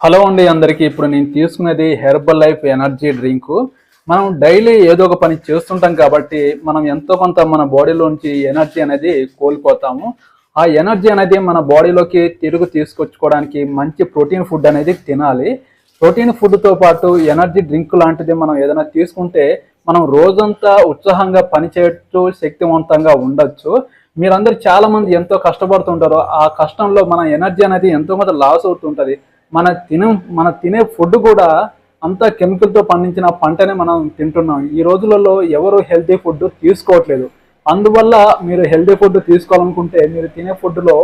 Hello అండి అందరికీ. ఇప్పుడు నేను తీసుకునేది హెర్బల్ లైఫ్ ఎనర్జీ డ్రింక్. మనం డైలీ ఏదో ఒక పని చేస్తుంటాం కాబట్టి మనం ఎంతో కొంత మన బాడీలోంచి ఎనర్జీ అనేది కోల్పోతాము. ఆ ఎనర్జీ అనేది మన బాడీలోకి తిరుగు తీసుకొచ్చుకోవడానికి మంచి ప్రోటీన్ ఫుడ్ అనేది తినాలి. ప్రోటీన్ ఫుడ్తో పాటు ఎనర్జీ డ్రింక్ లాంటిది మనం ఏదైనా తీసుకుంటే మనం రోజంతా ఉత్సాహంగా పనిచేయచ్చు శక్తివంతంగా ఉండొచ్చు. మీరందరూ చాలామంది ఎంతో కష్టపడుతుంటారో ఆ కష్టంలో మన ఎనర్జీ అనేది ఎంతో కొంత లాస్ అవుతుంటుంది. మన తిన మన తినే ఫుడ్ కూడా అంతా కెమికల్తో పండించిన పంటనే మనం తింటున్నాం. ఈ రోజులలో ఎవరు హెల్తీ ఫుడ్ తీసుకోవట్లేదు. అందువల్ల మీరు హెల్తీ ఫుడ్ తీసుకోవాలనుకుంటే మీరు తినే ఫుడ్లో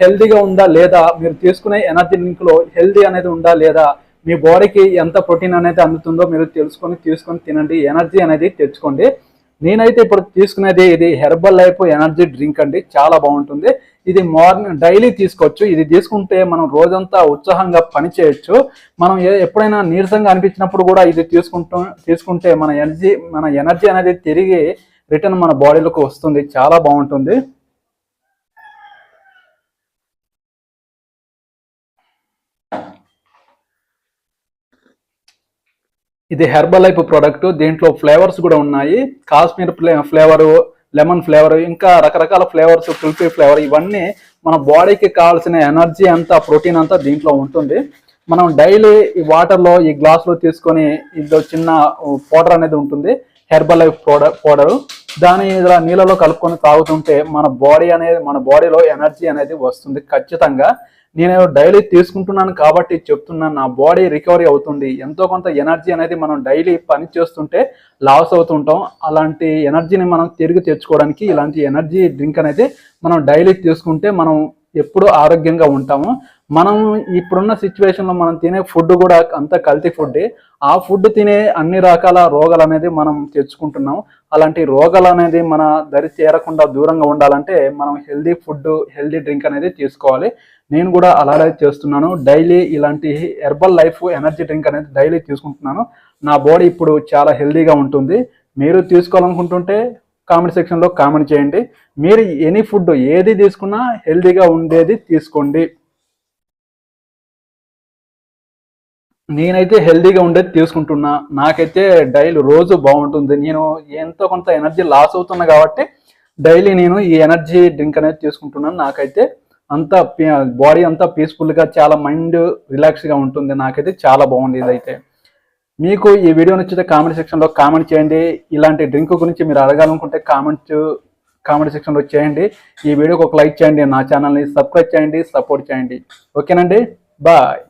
హెల్తీగా ఉందా లేదా మీరు తీసుకునే ఎనర్జీ డ్రింక్లో హెల్తీ అనేది ఉందా లేదా మీ బాడీకి ఎంత ప్రోటీన్ అనేది అందుతుందో మీరు తెలుసుకొని తీసుకొని తినండి. ఎనర్జీ అనేది తెచ్చుకోండి. నేనైతే ఇప్పుడు తీసుకునేది ఇది హెర్బల్ లైఫ్ ఎనర్జీ డ్రింక్ అండి. చాలా బాగుంటుంది. ఇది మార్నింగ్ డైలీ తీసుకోవచ్చు. ఇది తీసుకుంటే మనం రోజంతా ఉత్సాహంగా పనిచేయచ్చు. మనం ఎప్పుడైనా నీరసంగా అనిపించినప్పుడు కూడా ఇది తీసుకుంటూ తీసుకుంటే మన ఎనర్జీ మన ఎనర్జీ అనేది తిరిగి రిటర్న్ మన బాడీలోకి వస్తుంది. చాలా బాగుంటుంది. ఇది హెర్బల్ లైఫ్ ప్రోడక్ట్. దీంట్లో ఫ్లేవర్స్ కూడా ఉన్నాయి. కాశ్మీర్ ఫ్లేవర్ లెమన్ ఫ్లేవర్ ఇంకా రకరకాల ఫ్లేవర్స్ కుల్ఫీ ఫ్లేవర్ ఇవన్నీ మన బాడీకి కావాల్సిన ఎనర్జీ అంతా ప్రోటీన్ అంతా దీంట్లో ఉంటుంది. మనం డైలీ ఈ వాటర్లో ఈ గ్లాస్లో తీసుకొని ఇది చిన్న పౌడర్ అనేది ఉంటుంది. Herbalife powder powder. దాని ఇలా నీళ్ళలో కలుపుకొని తాగుతుంటే మన బాడీ అనేది మన బాడీలో ఎనర్జీ అనేది వస్తుంది ఖచ్చితంగా. నేను డైలీ తీసుకుంటున్నాను కాబట్టి చెప్తున్నాను నా బాడీ రికవరీ అవుతుంది. ఎంతో కొంత ఎనర్జీ అనేది మనం డైలీ పని చేస్తుంటే లాస్ అవుతుంటాం. అలాంటి ఎనర్జీని మనం తిరిగి తెచ్చుకోవడానికి ఇలాంటి ఎనర్జీ డ్రింక్ అనేది మనం డైలీ తీసుకుంటే మనం ఎప్పుడూ ఆరోగ్యంగా ఉంటాము. మనం ఇప్పుడున్న సిచ్యువేషన్లో మనం తినే ఫుడ్ కూడా అంత కల్తీ ఫుడ్ ఆ ఫుడ్ తినే అన్ని రకాల రోగాలు అనేది మనం తెచ్చుకుంటున్నాం అలాంటి రోగాలు అనేది మన దరి చేరకుండా దూరంగా ఉండాలంటే మనం హెల్దీ ఫుడ్ హెల్దీ డ్రింక్ అనేది తీసుకోవాలి. నేను కూడా అలాగే చేస్తున్నాను. డైలీ ఇలాంటి హెర్బల్ లైఫ్ ఎనర్జీ డ్రింక్ అనేది డైలీ తీసుకుంటున్నాను. నా బాడీ ఇప్పుడు చాలా హెల్దీగా ఉంటుంది. మీరు తీసుకోవాలనుకుంటుంటే కామెంట్ సెక్షన్లో కామెంట్ చేయండి. మీరు ఎనీ ఫుడ్ ఏది తీసుకున్నా హెల్దీగా ఉండేది తీసుకోండి. నేనైతే హెల్దీగా ఉండేది తీసుకుంటున్నా. నాకైతే డైలీ రోజు బాగుంటుంది. నేను ఎంతో కొంత ఎనర్జీ లాస్ అవుతున్నా కాబట్టి డైలీ నేను ఈ ఎనర్జీ డ్రింక్ అనేది తీసుకుంటున్నాను. నాకైతే అంతా బాడీ అంతా పీస్ఫుల్గా చాలా మైండ్ రిలాక్స్గా ఉంటుంది. నాకైతే చాలా బాగుంది ఇదైతే. మీకు ఈ వీడియో నచ్చితే కామెంట్ సెక్షన్లో కామెంట్ చేయండి. ఇలాంటి డ్రింక్ గురించి మీరు అడగాలనుకుంటే కామెంట్ కామెంట్ సెక్షన్లో చేయండి. ఈ వీడియోకి ఒక లైక్ చేయండి. నా ఛానల్ని సబ్స్క్రైబ్ చేయండి సపోర్ట్ చేయండి. ఓకేనండి? బాయ్.